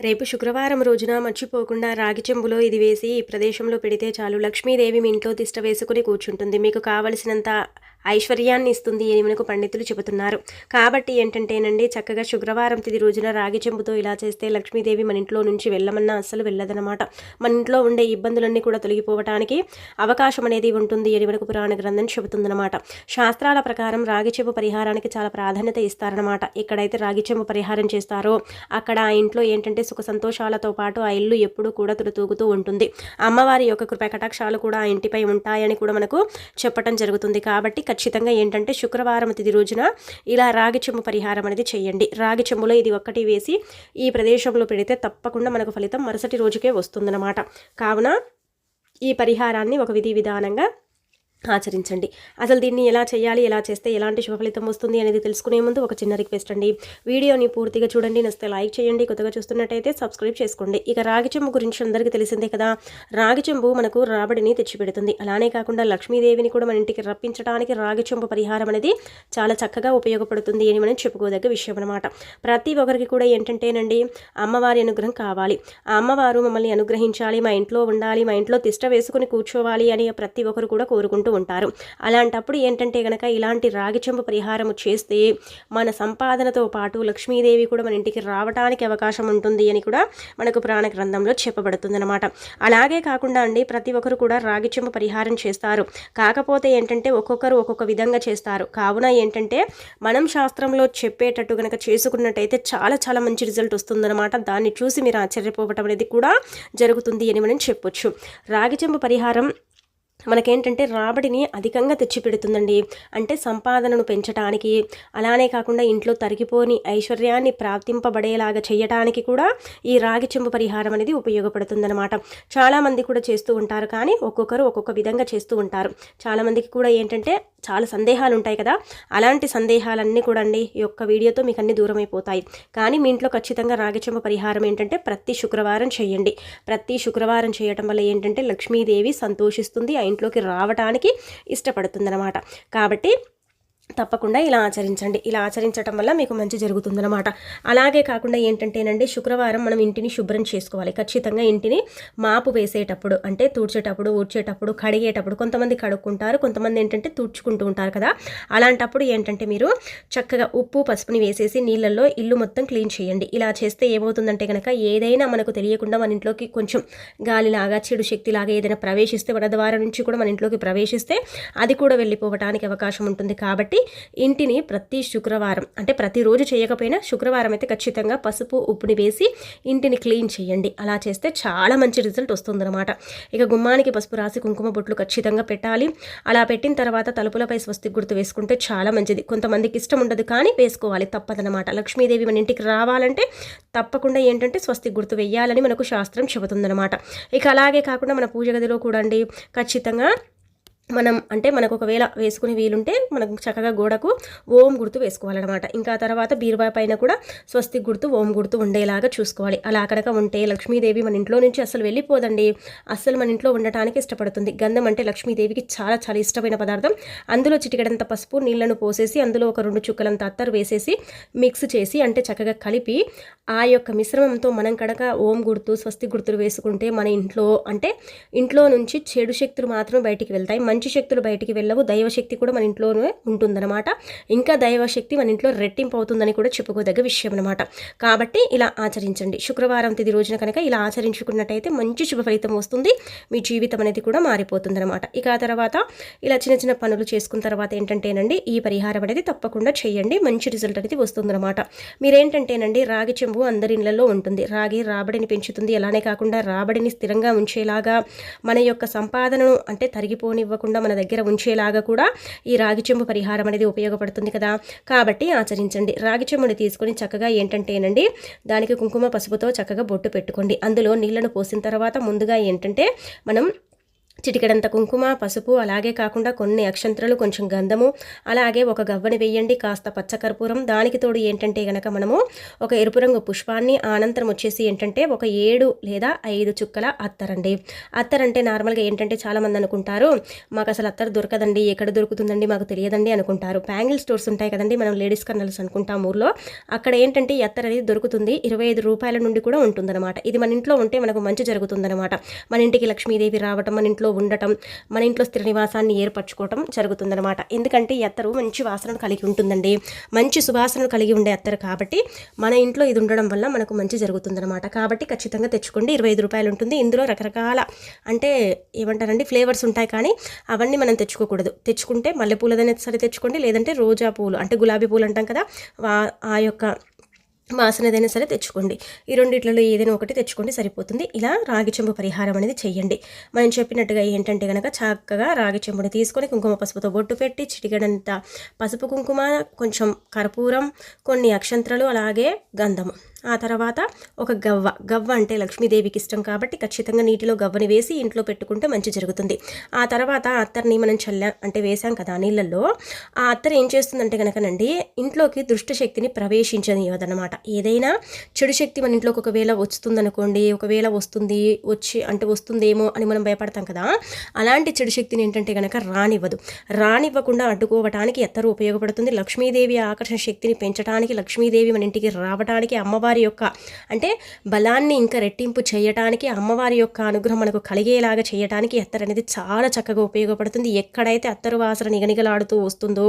రేపు శుక్రవారం రోజున మర్చిపోకుండా రాగి చెంబులో ఇది వేసి ఈ ప్రదేశంలో పెడితే చాలు. లక్ష్మీదేవి మీ ఇంట్లో తిష్ట వేసుకుని కూర్చుంటుంది. మీకు కావలసినంత ఐశ్వర్యాన్ని ఇస్తుంది అని మనకు పండితులు చెబుతున్నారు. కాబట్టి ఏంటంటేనండి చక్కగా శుక్రవారం తిది రోజున రాగి చెంబుతో ఇలా చేస్తే లక్ష్మీదేవి మన ఇంట్లో నుంచి వెళ్ళమన్నా అస్సలు వెళ్ళదనమాట మన ఇంట్లో ఉండే ఇబ్బందులన్నీ కూడా తొలగిపోవటానికి అవకాశం అనేది ఉంటుంది. అని మనకు పురాణ గ్రంథం చెబుతుందన్నమాట. శాస్త్రాల ప్రకారం రాగి చెంబు పరిహారానికి చాలా ప్రాధాన్యత ఇస్తారనమాట ఎక్కడైతే రాగి చెంబు పరిహారం చేస్తారో అక్కడ ఆ ఇంట్లో ఏంటంటే సుఖ సంతోషాలతో పాటు ఆ ఇల్లు ఎప్పుడూ కూడా తులుతూగుతూ ఉంటుంది. అమ్మవారి యొక్క కృప కటాక్షాలు కూడా ఆ ఇంటిపై ఉంటాయని కూడా మనకు చెప్పటం జరుగుతుంది. కాబట్టి ఖచ్చితంగా ఏంటంటే శుక్రవారం తిది రోజున ఇలా రాగి చెంబు పరిహారం అనేది చేయండి. రాగి చెంబులో ఇది ఒక్కటి వేసి ఈ ప్రదేశంలో పెడితే తప్పకుండా మనకు ఫలితం మరుసటి రోజుకే వస్తుందన్నమాట. కావున ఈ పరిహారాన్ని ఒక విధి విధానంగా ఆచరించండి. అసలు దీన్ని ఎలా చేయాలి ఎలా చేస్తే ఎలాంటి శుభఫలితం వస్తుంది అనేది తెలుసుకునే ముందు ఒక చిన్న రిక్వెస్ట్ అండి. వీడియోని పూర్తిగా చూడండి నస్తే లైక్ చేయండి. కొత్తగా చూస్తున్నట్టయితే సబ్స్క్రైబ్ చేసుకోండి. ఇక రాగి చెంబు గురించి అందరికీ తెలిసిందే కదా. రాగి చెంబు మనకు రాబడిని తెచ్చిపెడుతుంది. అలానే కాకుండా లక్ష్మీదేవిని కూడా మన ఇంటికి రప్పించడానికి రాగి చెంబు పరిహారం అనేది చాలా చక్కగా ఉపయోగపడుతుంది అని మనం చెప్పుకోదగ్గ విషయం అనమాట ప్రతి ఒక్కరికి కూడా ఏంటంటేనండి అమ్మవారి అనుగ్రహం కావాలి. ఆ అమ్మవారు మమ్మల్ని అనుగ్రహించాలి మా ఇంట్లో ఉండాలి మా ఇంట్లో తిష్ట వేసుకుని కూర్చోవాలి అని ప్రతి ఒక్కరు కూడా కోరుకుంటూ ఉంటారు. అలాంటప్పుడు ఏంటంటే గనక ఇలాంటి రాగి చెంబు పరిహారం చేస్తే మన సంపాదనతో పాటు లక్ష్మీదేవి కూడా మన ఇంటికి రావడానికి అవకాశం ఉంటుంది అని కూడా మనకు పురాణ గ్రంథంలో చెప్పబడుతుంది అనమాట అలాగే కాకుండా అండి ప్రతి ఒక్కరు కూడా రాగి చెంబు పరిహారం చేస్తారు. కాకపోతే ఏంటంటే ఒక్కొక్కరు ఒక్కొక్క విధంగా చేస్తారు. కావున ఏంటంటే మనం శాస్త్రంలో చెప్పేటట్టు కనుక చేసుకున్నట్టయితే చాలా చాలా మంచి రిజల్ట్ వస్తుందన్నమాట. దాన్ని చూసి మీరు ఆశ్చర్యపోవటం అనేది కూడా జరుగుతుంది అని మనం చెప్పొచ్చు. రాగి చెంబు పరిహారం మనకేంటంటే రాబడిని అధికంగా తెచ్చిపెడుతుందండి. అంటే సంపాదనను పెంచడానికి అలానే కాకుండా ఇంట్లో తరిగిపోని ఐశ్వర్యాన్ని ప్రాప్తింపబడేలాగా చేయడానికి కూడా ఈ రాగి చెంబు పరిహారం అనేది ఉపయోగపడుతుందన్నమాట. చాలామంది కూడా చేస్తూ ఉంటారు కానీ ఒక్కొక్కరు ఒక్కొక్క విధంగా చేస్తూ ఉంటారు. చాలామందికి కూడా ఏంటంటే చాలా సందేహాలు ఉంటాయి కదా. అలాంటి సందేహాలన్నీ కూడా అండి ఈ యొక్క వీడియోతో మీకు అన్ని దూరం అయిపోతాయి. కానీ మీ ఇంట్లో ఖచ్చితంగా రాగి చెంబు పరిహారం ఏంటంటే ప్రతి శుక్రవారం చేయండి. ప్రతి శుక్రవారం చేయటం వల్ల ఏంటంటే లక్ష్మీదేవి సంతోషిస్తుంది ఆ ఇంట్లోకి రావడానికి ఇష్టపడుతుందన్నమాట. కాబట్టి తప్పకుండా ఇలా ఆచరించండి. ఇలా ఆచరించడం వల్ల మీకు మంచి జరుగుతుందన్నమాట. అలాగే కాకుండా ఏంటంటేనండి శుక్రవారం మనం ఇంటిని శుభ్రం చేసుకోవాలి. ఖచ్చితంగా ఇంటిని మాపు వేసేటప్పుడు అంటే తూడ్చేటప్పుడు ఊడ్చేటప్పుడు కడిగేటప్పుడు కొంతమంది కడుక్కుంటారు కొంతమంది ఏంటంటే తుడుచుకుంటూ ఉంటారు కదా. అలాంటప్పుడు ఏంటంటే మీరు చక్కగా ఉప్పు పసుపుని వేసేసి నీళ్ళల్లో ఇల్లు మొత్తం క్లీన్ చేయండి. ఇలా చేస్తే ఏమవుతుందంటే కనుక ఏదైనా మనకు తెలియకుండా మన ఇంట్లోకి కొంచెం గాలిలాగా చెడు శక్తిలాగా ఏదైనా ప్రవేశిస్తే మన ద్వారా నుంచి కూడా మన ఇంట్లోకి ప్రవేశిస్తే అది కూడా వెళ్ళిపోవటానికి అవకాశం ఉంటుంది. కాబట్టి కాబట్టి ఇంటిని ప్రతి శుక్రవారం అంటే ప్రతిరోజు చేయకపోయినా శుక్రవారం అయితే ఖచ్చితంగా పసుపు ఉప్పుని వేసి ఇంటిని క్లీన్ చేయండి. అలా చేస్తే చాలా మంచి రిజల్ట్ వస్తుందన్నమాట. ఇక గుమ్మానికి పసుపు రాసి కుంకుమ బొట్లు ఖచ్చితంగా పెట్టాలి. అలా పెట్టిన తర్వాత తలుపులపై స్వస్తి గుర్తు వేసుకుంటే చాలా మంచిది. కొంతమందికి ఇష్టం ఉండదు కానీ వేసుకోవాలి తప్పదనమాట లక్ష్మీదేవి మన ఇంటికి రావాలంటే తప్పకుండా ఏంటంటే స్వస్తి గుర్తు వేయాలని మనకు శాస్త్రం చెబుతుందనమాట ఇక అలాగే కాకుండా మన పూజ గదిలో కూడా అండి ఖచ్చితంగా మనం అంటే మనకు ఒకవేళ వేసుకునే వీలుంటే మనకు చక్కగా గోడకు ఓం గుర్తు వేసుకోవాలన్నమాట. ఇంకా తర్వాత బీరువా పైన కూడా స్వస్తి గుర్తు ఓం గుర్తు ఉండేలాగా చూసుకోవాలి. అలా కనుక ఉంటే లక్ష్మీదేవి మన ఇంట్లో నుంచి అసలు వెళ్ళిపోదండి. అస్సలు మన ఇంట్లో ఉండటానికి ఇష్టపడుతుంది. గంధం అంటే లక్ష్మీదేవికి చాలా చాలా ఇష్టమైన పదార్థం. అందులో చిటికడంత పసుపు నీళ్ళను పోసేసి అందులో ఒక రెండు చుక్కలంత అత్తరు వేసేసి మిక్స్ చేసి అంటే చక్కగా కలిపి ఆ యొక్క మిశ్రమంతో మనం కనుక ఓం గుర్తు స్వస్తి గుర్తులు వేసుకుంటే మన ఇంట్లో అంటే ఇంట్లో నుంచి చెడు శక్తులు మాత్రం బయటికి వెళ్తాయి. మంచి శక్తులు బయటికి వెళ్ళవు. దైవశక్తి కూడా మన ఇంట్లోనే ఉంటుందన్నమాట. ఇంకా దైవశక్తి మన ఇంట్లో రెట్టింపు అవుతుందని కూడా చెప్పుకోదగ్గ విషయం అనమాట కాబట్టి ఇలా ఆచరించండి. శుక్రవారం తిది రోజున కనుక ఇలా ఆచరించుకున్నట్టయితే మంచి శుభ ఫలితం వస్తుంది. మీ జీవితం అనేది కూడా మారిపోతుందన్నమాట. ఇక ఆ తర్వాత ఇలా చిన్న చిన్న పనులు చేసుకున్న తర్వాత ఏంటంటేనండి ఈ పరిహారం అనేది తప్పకుండా చేయండి. మంచి రిజల్ట్ అనేది వస్తుందన్నమాట. మీరేంటంటేనండి రాగి చెంబు అందరి ఇళ్ళలో ఉంటుంది. రాగి రాబడిని పెంచుతుంది. అలానే కాకుండా రాబడిని స్థిరంగా ఉంచేలాగా మన యొక్క సంపాదనను అంటే తరిగిపోనివ్వకుండా కాకుండా మన దగ్గర ఉంచేలాగా కూడా ఈ రాగి చెంబు పరిహారం అనేది ఉపయోగపడుతుంది కదా. కాబట్టి ఆచరించండి. రాగి చెంబుని తీసుకొని చక్కగా ఏంటంటేనండి దానికి కుంకుమ పసుపుతో చక్కగా బొట్టు పెట్టుకోండి. అందులో నీళ్ళను పోసిన తర్వాత ముందుగా ఏంటంటే మనం చిటికెడంత కుంకుమ పసుపు అలాగే కాకుండా కొన్ని అక్షంతరలు కొంచెం గంధము అలాగే ఒక గవ్వని వేయండి కాస్త పచ్చకర్పూరం. దానికి తోడు ఏంటంటే గనక మనము ఒక ఎరుపు రంగు పుష్పాన్ని అనంతరం వచ్చేసి ఏంటంటే ఒక ఏడు లేదా ఐదు చుక్కల అత్తరండి అత్తరంటే నార్మల్గా ఏంటంటే చాలామంది అనుకుంటారు మాకు అసలు అత్తరు దొరకదండి ఎక్కడ దొరుకుతుందండి మాకు తెలియదండి అనుకుంటారు. బ్యాంగిల్ స్టోర్స్ ఉంటాయి కదండి మనం లేడీస్ కర్నల్స్ అనుకుంటాం ఊర్లో. అక్కడ ఏంటంటే ఈ అత్తర్ అనేది దొరుకుతుంది ఇరవై ఐదు రూపాయల నుండి కూడా ఉంటుందన్నమాట. ఇది మన ఇంట్లో ఉంటే మనకు మంచి జరుగుతుందన్నమాట. మన ఇంటికి లక్ష్మీదేవి రావటం మన ఇంట్లో ఉండటం మన ఇంట్లో స్థిర నివాసాన్ని ఏర్పరచుకోవటం జరుగుతుందనమాట ఎందుకంటే ఎత్తరు మంచి వాసనను కలిగి ఉంటుందండి. మంచి సువాసనలు కలిగి ఉండే ఎత్తరు కాబట్టి మన ఇంట్లో ఇది ఉండడం వల్ల మనకు మంచి జరుగుతుందనమాట కాబట్టి ఖచ్చితంగా తెచ్చుకోండి. ఇరవై ఐదు రూపాయలు ఉంటుంది. ఇందులో రకరకాల అంటే ఏమంటారండి? ఫ్లేవర్స్ ఉంటాయి కానీ అవన్నీ మనం తెచ్చుకోకూడదు. తెచ్చుకుంటే మల్లెపూలదైనా సరే తెచ్చుకోండి. లేదంటే రోజా పూలు అంటే గులాబీ పూలు అంటాం కదా ఆ యొక్క వాసనదైనా సరే తెచ్చుకోండి. ఈ రెండిట్లలో ఏదైనా ఒకటి తెచ్చుకోండి సరిపోతుంది. ఇలా రాగి చెంబు పరిహారం అనేది చేయండి మనం చెప్పినట్టుగా ఏంటంటే కనుక చక్కగా రాగి చెంబుని తీసుకొని కుంకుమ పసుపుతో బొట్టు పెట్టి చిటికడంత పసుపు కుంకుమ కొంచెం కర్పూరం కొన్ని అక్షంత్రలు అలాగే గంధము. ఆ తర్వాత ఒక గవ్వ. గవ్వ అంటే లక్ష్మీదేవికి ఇష్టం కాబట్టి ఖచ్చితంగా నీటిలో గవ్వని వేసి ఇంట్లో పెట్టుకుంటే మంచి జరుగుతుంది. ఆ తర్వాత అత్తర్ని మనం చల్ల అంటే వేసాం కదా నీళ్ళల్లో. ఆ అత్తర్ ఏం చేస్తుందంటే కనుకనండి ఇంట్లోకి దుష్ట శక్తిని ప్రవేశించనివ్వదన్నమాట ఏదైనా చెడు శక్తి మన ఇంట్లోకి ఒకవేళ వస్తుందనుకోండి ఒకవేళ వస్తుంది వచ్చి అంటే వస్తుందేమో అని మనం భయపడతాం కదా అలాంటి చెడు శక్తిని ఏంటంటే కనుక రానివ్వదు. రానివ్వకుండా అడ్డుకోవటానికి ఎత్తరు ఉపయోగపడుతుంది. లక్ష్మీదేవి ఆకర్షణ శక్తిని పెంచడానికి లక్ష్మీదేవి మన ఇంటికి రావడానికి అమ్మవారి అమ్మవారి యొక్క అంటే బలాన్ని ఇంకా రెట్టింపు చేయటానికి అమ్మవారి యొక్క అనుగ్రహం మనకు కలిగేలాగా చేయటానికి అత్తరు అనేది చాలా చక్కగా ఉపయోగపడుతుంది. ఎక్కడైతే అత్తరు వాసన నిగనిగలాడుతూ వస్తుందో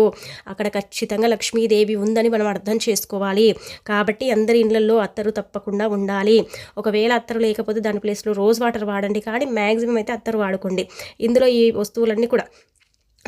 అక్కడ ఖచ్చితంగా లక్ష్మీదేవి ఉందని మనం అర్థం చేసుకోవాలి. కాబట్టి అందరి ఇళ్ళలో అత్తరు తప్పకుండా ఉండాలి. ఒకవేళ అత్తరు లేకపోతే దాని ప్లేస్లో రోజ్ వాటర్ వాడండి. కానీ మ్యాక్సిమం అయితే అత్తరు వాడుకోండి. ఇందులో ఈ వస్తువులన్నీ కూడా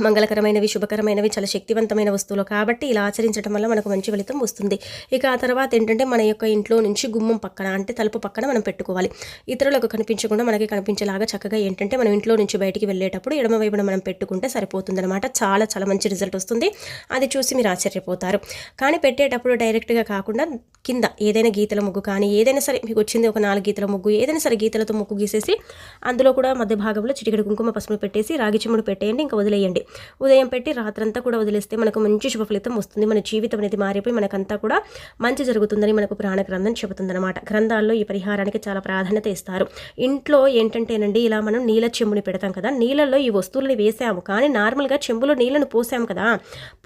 మంగళకరమైనవి శుభకరమైనవి చాలా శక్తివంతమైన వస్తువులు. కాబట్టి ఇలా ఆచరించడం వల్ల మనకు మంచి ఫలితం వస్తుంది. ఇక ఆ తర్వాత ఏంటంటే మన యొక్క ఇంట్లో నుంచి గుమ్మం పక్కన అంటే తలుపు పక్కన మనం పెట్టుకోవాలి. ఇతరులకు కనిపించకుండా మనకి కనిపించేలాగా చక్కగా ఏంటంటే మనం ఇంట్లో నుంచి బయటికి వెళ్ళేటప్పుడు ఎడమ వైపున మనం పెట్టుకుంటే సరిపోతుందన్నమాట. చాలా చాలా మంచి రిజల్ట్ వస్తుంది. అది చూసి మీరు ఆశ్చర్యపోతారు. కానీ పెట్టేటప్పుడు డైరెక్ట్గా కాకుండా కింద ఏదైనా గీతల ముగ్గు కానీ ఏదైనా సరే మీకు వచ్చింది ఒక నాలుగు గీతల ముగ్గు ఏదైనా సరే గీతలతో ముగ్గు గీసేసి అందులో కూడా మధ్య భాగంలో చిటికెడు కుంకుమ పసుపు పెట్టేసి రాగి చిమ్ముడు పెట్టేయండి ఇంకా వదిలేయండి. ఉదయం పెట్టి రాత్రంతా కూడా వదిలేస్తే మనకు మంచి శుభ ఫలితం వస్తుంది. మన జీవితం అనేది మారిపోయి మనకంతా కూడా మంచి జరుగుతుందని మనకు ప్రాణ గ్రంథం చెబుతుందన్నమాట. గ్రంథాల్లో ఈ పరిహారానికి చాలా ప్రాధాన్యత ఇస్తారు. ఇంట్లో ఏంటంటేనండి ఇలా మనం నీళ్ళ చెంబుని పెడతాం కదా నీళ్ళల్లో ఈ వస్తువులని వేసాము కానీ నార్మల్గా చెంబులో నీళ్ళను పోసాము కదా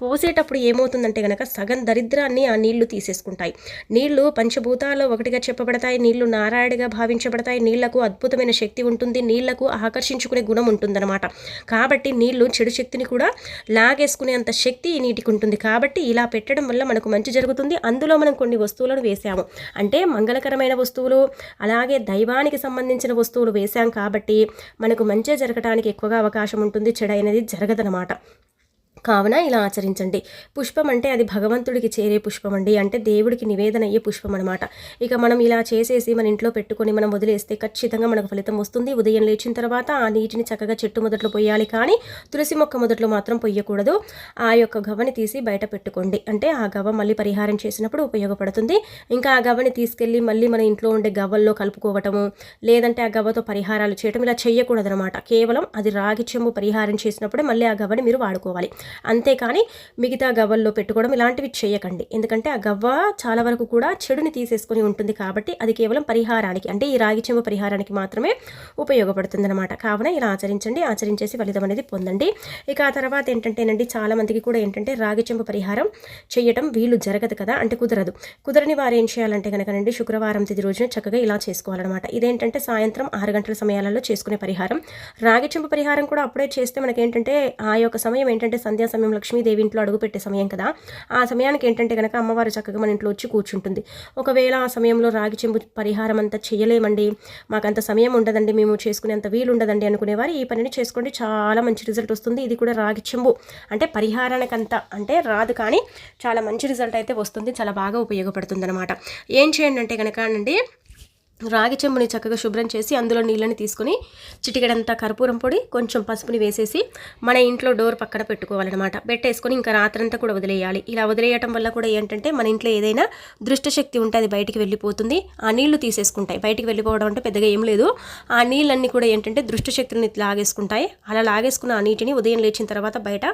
పోసేటప్పుడు ఏమవుతుందంటే కనుక సగం దరిద్రాన్ని ఆ నీళ్ళు తీసేసుకుంటాయి. నీళ్ళు పంచభూతాల్లో ఒకటిగా చెప్పబడతాయి నీళ్ళు నారాయణగా భావించబడతాయి నీళ్ళకు అద్భుతమైన శక్తి ఉంటుంది నీళ్ళకు ఆకర్షించుకునే గుణం ఉంటుందన్నమాట. కాబట్టి నీళ్ళు చెడు శక్తి శక్తిని కూడా లాగేసుకునే అంత శక్తి ఈ నీటికి ఉంటుంది. కాబట్టి ఇలా పెట్టడం వల్ల మనకు మంచి జరుగుతుంది. అందులో మనం కొన్ని వస్తువులను వేసాము అంటే మంగళకరమైన వస్తువులు అలాగే దైవానికి సంబంధించిన వస్తువులు వేసాం కాబట్టి మనకు మంచి జరగడానికి ఎక్కువగా అవకాశం ఉంటుంది. చెడైనది జరగదనమాట కావున ఇలా ఆచరించండి. పుష్పం అంటే అది భగవంతుడికి చేరే పుష్పం అండి. అంటే దేవుడికి నివేదన అయ్యే పుష్పం అనమాట ఇక మనం ఇలా చేసేసి మన ఇంట్లో పెట్టుకొని మనం వదిలేస్తే ఖచ్చితంగా మనకు ఫలితం వస్తుంది. ఉదయం లేచిన తర్వాత ఆ నీటిని చక్కగా చెట్టు మొదట్లో పోయాలి కానీ తులసి మొక్క మొదట్లో మాత్రం పొయ్యకూడదు. ఆ యొక్క గవ్వని తీసి బయట పెట్టుకోండి. అంటే ఆ గవ్వ మళ్ళీ పరిహారం చేసినప్పుడు ఉపయోగపడుతుంది. ఇంకా ఆ గవ్వని తీసుకెళ్ళి మళ్ళీ మన ఇంట్లో ఉండే గవ్వల్లో కలుపుకోవటము లేదంటే ఆ గవ్వతో పరిహారాలు చేయటం ఇలా చేయకూడదనమాట కేవలం అది రాగి చెంబు పరిహారం చేసినప్పుడే మళ్ళీ ఆ గవ్వని మీరు వాడుకోవాలి. అంతేకాని మిగతా గవ్వల్లో పెట్టుకోవడం ఇలాంటివి చేయకండి. ఎందుకంటే ఆ గవ్వ చాలా వరకు కూడా చెడుని తీసేసుకొని ఉంటుంది కాబట్టి అది కేవలం పరిహారానికి అంటే ఈ రాగి చెంబు పరిహారానికి మాత్రమే ఉపయోగపడుతుంది అనమాట కావున ఇలా ఆచరించండి ఆచరించేసి ఫలితం అనేది పొందండి. ఇక ఆ తర్వాత ఏంటంటేనండి చాలా మందికి కూడా ఏంటంటే రాగి చెంబు పరిహారం చేయటం వీళ్ళు జరగదు కదా అంటే కుదరదు. కుదరని వారు ఏం చేయాలంటే కనుకనండి శుక్రవారం తిది రోజున చక్కగా ఇలా చేసుకోవాలన్నమాట. ఇదేంటంటే సాయంత్రం ఆరు గంటల సమయాలలో చేసుకునే పరిహారం. రాగి చెంబు పరిహారం కూడా అప్పుడే చేస్తే మనకేంటంటే ఆ యొక్క సమయం ఏంటంటే సంధ్య సంధ్యా సమయం లక్ష్మీదేవి ఇంట్లో అడుగుపెట్టే సమయం కదా. ఆ సమయానికి ఏంటంటే కనుక అమ్మవారు చక్కగా మన ఇంట్లో వచ్చి కూర్చుంటుంది. ఒకవేళ ఆ సమయంలో రాగి చెంబు పరిహారం అంతా చేయలేమండి మాకంత సమయం ఉండదండి మేము చేసుకునేంత వీలు ఉండదండి అనుకునేవారు ఈ పనిని చేసుకోండి చాలా మంచి రిజల్ట్ వస్తుంది. ఇది కూడా రాగి చెంబు అంటే పరిహారానికి అంత అంటే రాదు కానీ చాలా మంచి రిజల్ట్ అయితే వస్తుంది చాలా బాగా ఉపయోగపడుతుంది అనమాట ఏం చేయండి అంటే కనుక అండి రాగి చెంబుని చక్కగా శుభ్రం చేసి అందులో నీళ్ళని తీసుకొని చిటికెడంతా కర్పూరం పొడి కొంచెం పసుపుని వేసేసి మన ఇంట్లో డోర్ పక్కన పెట్టుకోవాలన్నమాట. పెట్టేసుకొని ఇంకా రాత్రంతా కూడా వదిలేయాలి. ఇలా వదిలేయటం వల్ల కూడా ఏంటంటే మన ఇంట్లో ఏదైనా దృష్టశక్తి ఉంటే అది బయటికి వెళ్ళిపోతుంది. ఆ నీళ్ళు తీసేసుకుంటాయి. బయటికి వెళ్ళిపోవడం అంటే పెద్దగా ఏం లేదు. ఆ నీళ్ళన్నీ కూడా ఏంటంటే దృష్టశక్తులని లాగేసుకుంటాయి. అలా లాగేసుకున్న ఆ నీటిని ఉదయం లేచిన తర్వాత బయట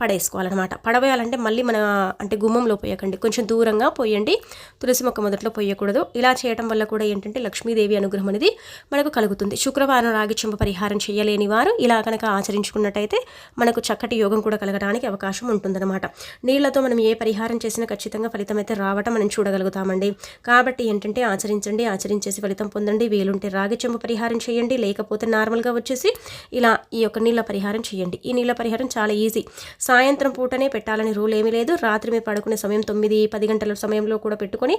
పడేసుకోవాలన్నమాట. పడవేయాలంటే మళ్ళీ మన అంటే గుమ్మంలో పోయకండి. కొంచెం దూరంగా పోయండి. తులసి మొక్క మొదట్లో పోయకూడదు. ఇలా చేయడం వల్ల కూడా ఏంటంటే లక్ష్మీదేవి అనుగ్రహం అనేది మనకు కలుగుతుంది. శుక్రవారం రాగి చెంబు పరిహారం చేయలేని వారు ఇలా కనుక ఆచరించుకున్నట్టయితే మనకు చక్కటి యోగం కూడా కలగడానికి అవకాశం ఉంటుందన్నమాట. నీళ్ళతో మనం ఏ పరిహారం చేసినా ఖచ్చితంగా ఫలితం అయితే రావటం మనం చూడగలుగుతామండి. కాబట్టి ఏంటంటే ఆచరించండి ఆచరించేసి ఫలితం పొందండి. వీలుంటే రాగి చెంబు పరిహారం చేయండి లేకపోతే నార్మల్గా వచ్చేసి ఇలా ఈ యొక్క నీళ్ళ పరిహారం చేయండి. ఈ నీళ్ళ పరిహారం చాలా ఈజీ. సాయంత్రం పూటనే పెట్టాలని రూల్ ఏమీ లేదు. రాత్రి మీరు పడుకునే సమయం తొమ్మిది పది గంటల సమయంలో కూడా పెట్టుకొని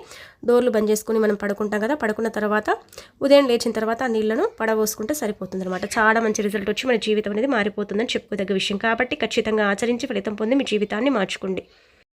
డోర్లు బంద్ చేసుకుని మనం పడుకుంటాం కదా పడుకున్న తర్వాత తర్వాత ఉదయం లేచిన తర్వాత ఆ నీళ్ళను పడబోసుకుంటే సరిపోతుంది అనమాట చాలా మంచి రిజల్ట్ వచ్చి మన జీవితం అనేది మారిపోతుందని చెప్పుకోదగ్గ విషయం. కాబట్టి ఖచ్చితంగా ఆచరించి ఫలితం పొంది మీ జీవితాన్ని మార్చుకోండి.